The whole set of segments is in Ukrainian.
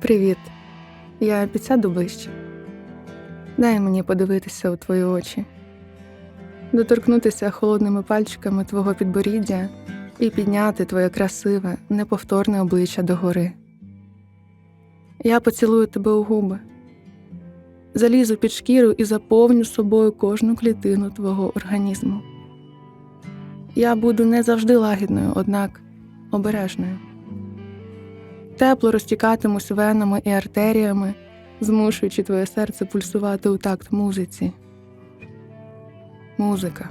Привіт. Я підсяду ближче. Дай мені подивитися у твої очі, доторкнутися холодними пальчиками твого підборіддя і підняти твоє красиве, неповторне обличчя догори. Я поцілую тебе у губи, залізу під шкіру і заповню собою кожну клітину твого організму. Я буду не завжди лагідною, однак обережною. Тепло розтікатимусь венами і артеріями, змушуючи твоє серце пульсувати у такт музиці. Музика.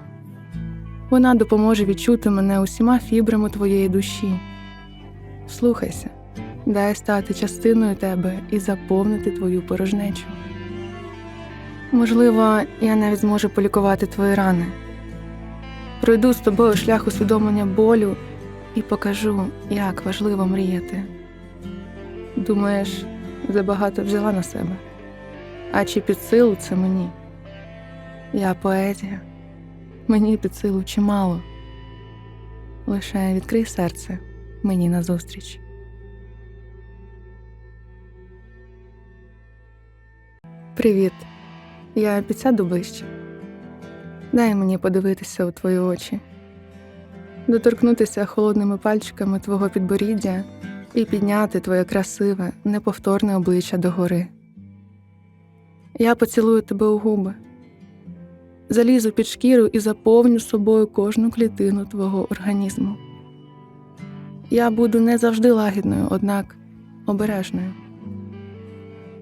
Вона допоможе відчути мене усіма фібрами твоєї душі. Слухайся, дай стати частиною тебе і заповнити твою порожнечу. Можливо, я навіть зможу полікувати твої рани. Пройду з тобою шлях усвідомлення болю і покажу, як важливо мріяти. Думаєш, забагато взяла на себе. А чи під силу це мені? Я поезія. Мені під силу чимало. Лише відкрий серце мені назустріч. Привіт. Я підсяду ближче. Дай мені подивитися у твої очі, доторкнутися холодними пальчиками твого підборіддя і підняти твоє красиве, неповторне обличчя догори. Я поцілую тебе у губи, залізу під шкіру і заповню собою кожну клітину твого організму. Я буду не завжди лагідною, однак обережною.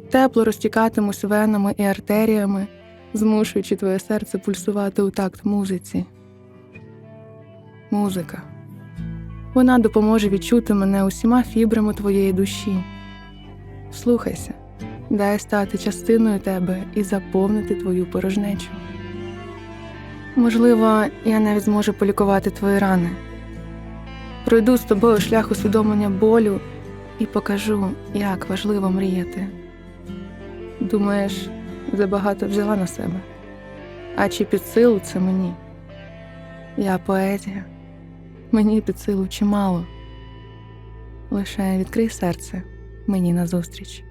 Тепло розтікатимусь венами і артеріями, змушуючи твоє серце пульсувати у такт музиці. Музика. Вона допоможе відчути мене усіма фібрами твоєї душі. Слухайся, дай стати частиною тебе і заповнити твою порожнечу. Можливо, я навіть зможу полікувати твої рани. Пройду з тобою шлях усвідомлення болю і покажу, як важливо мріяти. Думаєш, забагато взяла на себе. А чи під силу це мені? Я поезія. Мені під силу чимало. Лише відкрий серце мені назустріч.